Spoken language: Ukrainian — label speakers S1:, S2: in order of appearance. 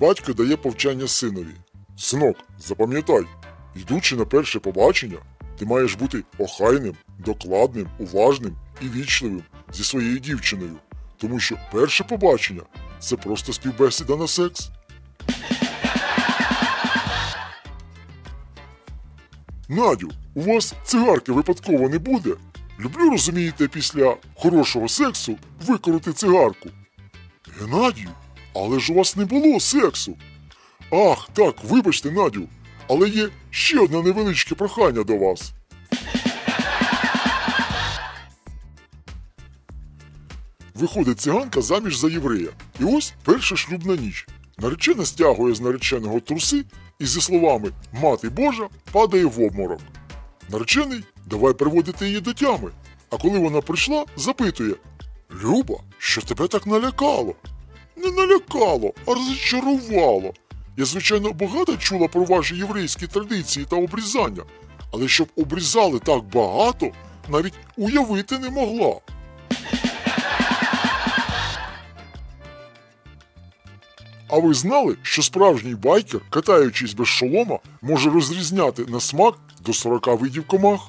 S1: батько дає повчання синові. Синок, запам'ятай, йдучи на перше побачення, ти маєш бути охайним, докладним, уважним і вічливим зі своєю дівчиною, тому що перше побачення це просто співбесіда на секс. Надю, у вас цигарки випадково не буде? Люблю, розумієте, після хорошого сексу викорити цигарку. Геннадію, але ж у вас не було сексу. Ах, так, вибачте, Надю, але є ще одне невеличке прохання до вас. Виходить циганка заміж за єврея. І ось перша шлюбна ніч. Наречена стягує з нареченого труси і зі словами Мати Божа падає в обморок. Наречений давай приводити її до тями. А коли вона прийшла, запитує Люба, що тебе так налякало? Не налякало, а розчарувало. Я, звичайно, багато чула про ваші єврейські традиції та обрізання, але щоб обрізали так багато, навіть уявити не могла. А ви знали, що справжній байкер, катаючись без шолома, може розрізняти на смак до 40 видів комах?